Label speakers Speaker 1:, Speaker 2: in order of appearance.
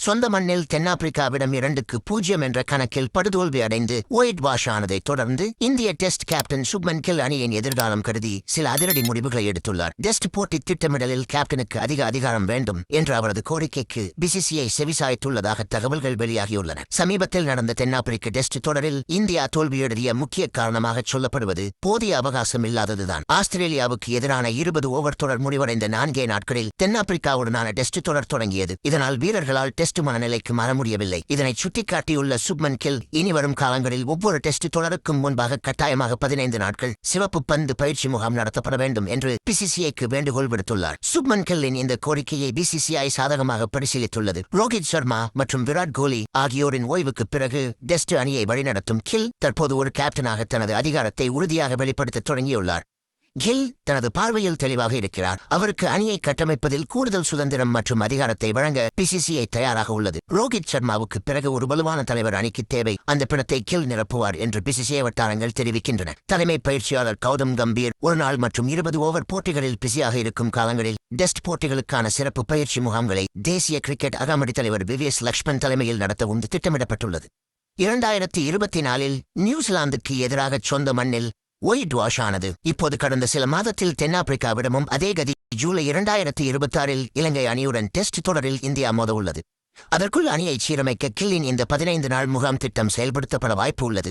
Speaker 1: சொந்த மண்ணில் தென்னாப்பிரிக்காவிடம் இரண்டுக்கு பூஜ்ஜியம் என்ற கணக்கில் படுதோல்வி அடைந்து ஒயிட் வாஷ் ஆனதைத் தொடர்ந்து இந்திய டெஸ்ட் கேப்டன் சுப்மன் கில் அணியின் எதிர்காலம் கருதி சில அதிரடி முடிவுகளை எடுத்துள்ளார். டெஸ்ட் போட்டி திட்டமிடலில் கேப்டனுக்கு அதிக அதிகாரம் வேண்டும் என்ற அவரது கோரிக்கைக்கு பிசிசிஐ செவிசாய்த்துள்ளதாக தகவல்கள் வெளியாகியுள்ளன. சமீபத்தில் நடந்த தென்னாப்பிரிக்க டெஸ்ட் தொடரில் இந்தியா தோல்வியடைய முக்கிய காரணமாக சொல்லப்படுவது போதிய அவகாசம் இல்லாததுதான். ஆஸ்திரேலியாவுக்கு எதிரான இருபது ஓவர் தொடர் முடிவடைந்த நான்கே நாட்களில் தென்னாப்பிரிக்காவுடனான டெஸ்ட் தொடர் தொடங்கியது. இதனால் வீரர்களால் டெஸ்ட் மனநிலைக்கு மாற முடியவில்லை. இதனை சுட்டிக்காட்டியுள்ள சுப்மன் கில் இனி வரும் காலங்களில் ஒவ்வொரு டெஸ்ட் தொடருக்கும் முன்பாக கட்டாயமாக பதினைந்து நாட்கள் சிவப்பு பந்து பயிற்சி முகாம் நடத்தப்பட வேண்டும் என்று பிசிசிஐக்கு வேண்டுகோள் விடுத்துள்ளார். சுப்மன் கில்லின் இந்த கோரிக்கையை பிசிசிஐ சாதகமாக பரிசீலித்துள்ளது. ரோஹித் சர்மா மற்றும் விராட் கோலி ஆகியோரின் ஓய்வுக்கு பிறகு டெஸ்ட் அணியை வழிநடத்தும் கில் தற்போது ஒரு கேப்டனாக தனது அதிகாரத்தை உறுதியாக வெளிப்படுத்த தொடங்கியுள்ளார். கில் தனது பார்வையில் தெளிவாக இருக்கிறார். அவருக்கு அணியை கட்டமைப்பதில் கூடுதல் சுதந்திரம் மற்றும் அதிகாரத்தை வழங்க பிசிசிஐ தயாராக உள்ளது. ரோஹித் சர்மாவுக்கு பிறகு ஒரு வலுவான தலைவர் அணிக்கு தேவை. அந்த பிணத்தை கில் நிரப்புவார் என்று பிசிசிஐ வட்டாரங்கள் தெரிவிக்கின்றன. தலைமை பயிற்சியாளர் கௌதம் கம்பீர் ஒரு நாள் மற்றும் இருபது ஓவர் போட்டிகளில் பிஸியாக இருக்கும் காலங்களில் டெஸ்ட் போட்டிகளுக்கான சிறப்பு பயிற்சி முகாம்களை தேசிய கிரிக்கெட் அகாமடி தலைவர் விவேஸ் லக்ஷ்மன் தலைமையில் நடத்தவும் திட்டமிடப்பட்டுள்ளது. இரண்டாயிரத்தி இருபத்தி நாலில் நியூசிலாந்துக்கு எதிராக சொந்த மண்ணில் ஒயிட் வாஷ் ஆனது இப்போது கடந்த சில மாதத்தில் தென்னாப்பிரிக்காவிடமும் அதே கதி ஜூலை இரண்டாயிரத்தி இருபத்தாறில் இலங்கை அணியுடன் டெஸ்ட் தொடரில் இந்தியா மோத உள்ளது அதற்குள் அணியை சீரமைக்க கில்லின் இந்த பதினைந்து நாள் முகாம் திட்டம் செயல்படுத்தப்பட வாய்ப்பு உள்ளது.